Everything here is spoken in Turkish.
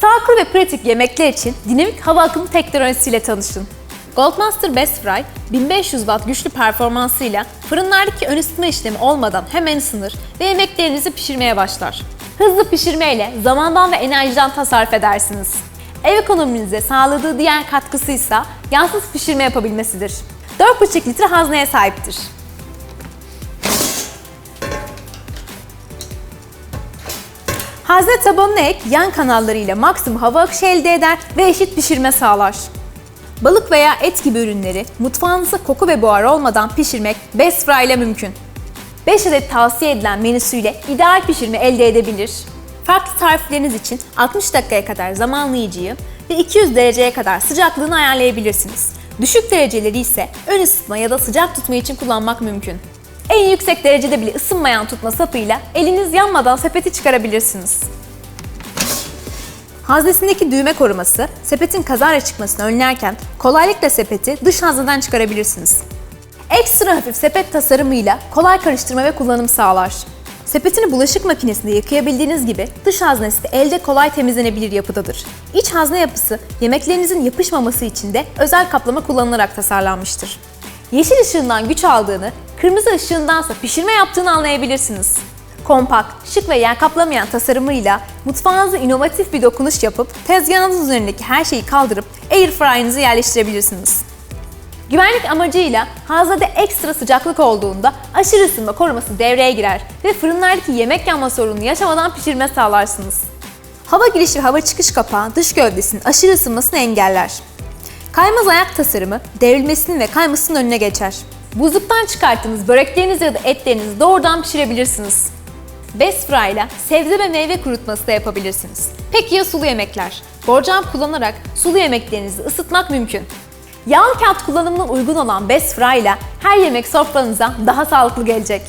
Sağlıklı ve pratik yemekler için dinamik hava akımı teknolojisiyle tanışın. Goldmaster Best Fry 1500 watt güçlü performansıyla fırınlardaki ön ısıtma işlemi olmadan hemen ısınır ve yemeklerinizi pişirmeye başlar. Hızlı pişirmeyle zamandan ve enerjiden tasarruf edersiniz. Ev ekonominize sağladığı diğer katkısı ise yağsız pişirme yapabilmesidir. 4,5 litre hazneye sahiptir. Hazne tabanına ek yan kanallarıyla maksimum hava akışı elde eder ve eşit pişirme sağlar. Balık veya et gibi ürünleri mutfağınızda koku ve buhar olmadan pişirmek Best Fry ile mümkün. 5 adet tavsiye edilen menüsüyle ideal pişirme elde edebilir. Farklı tarifleriniz için 60 dakikaya kadar zamanlayıcıyı ve 200 dereceye kadar sıcaklığını ayarlayabilirsiniz. Düşük dereceleri ise ön ısıtma ya da sıcak tutma için kullanmak mümkün. En yüksek derecede bile ısınmayan tutma sapıyla eliniz yanmadan sepeti çıkarabilirsiniz. Haznesindeki düğme koruması sepetin kazara çıkmasını önlerken kolaylıkla sepeti dış hazneden çıkarabilirsiniz. Ekstra hafif sepet tasarımıyla kolay karıştırma ve kullanım sağlar. Sepetini bulaşık makinesinde yıkayabildiğiniz gibi dış haznesi de elde kolay temizlenebilir yapıdadır. İç hazne yapısı yemeklerinizin yapışmaması için de özel kaplama kullanılarak tasarlanmıştır. Yeşil ışığından güç aldığını, kırmızı ışığındansa pişirme yaptığını anlayabilirsiniz. Kompakt, şık ve yer kaplamayan tasarımıyla mutfağınıza inovatif bir dokunuş yapıp tezgahınız üzerindeki her şeyi kaldırıp air fryer'ınızı yerleştirebilirsiniz. Güvenlik amacıyla haznede ekstra sıcaklık olduğunda aşırı ısınma koruması devreye girer ve fırınlardaki yemek yanma sorununu yaşamadan pişirme sağlarsınız. Hava giriş ve hava çıkış kapağı dış gövdesinin aşırı ısınmasını engeller. Kaymaz ayak tasarımı devrilmesinin ve kaymasının önüne geçer. Buzluktan çıkarttığınız böreklerinizi ya da etlerinizi doğrudan pişirebilirsiniz. Best Fry ile sebze ve meyve kurutması da yapabilirsiniz. Peki ya sulu yemekler? Borcam kullanarak sulu yemeklerinizi ısıtmak mümkün. Yağlı kağıt kullanımına uygun olan Best Fry ile her yemek sofranıza daha sağlıklı gelecek.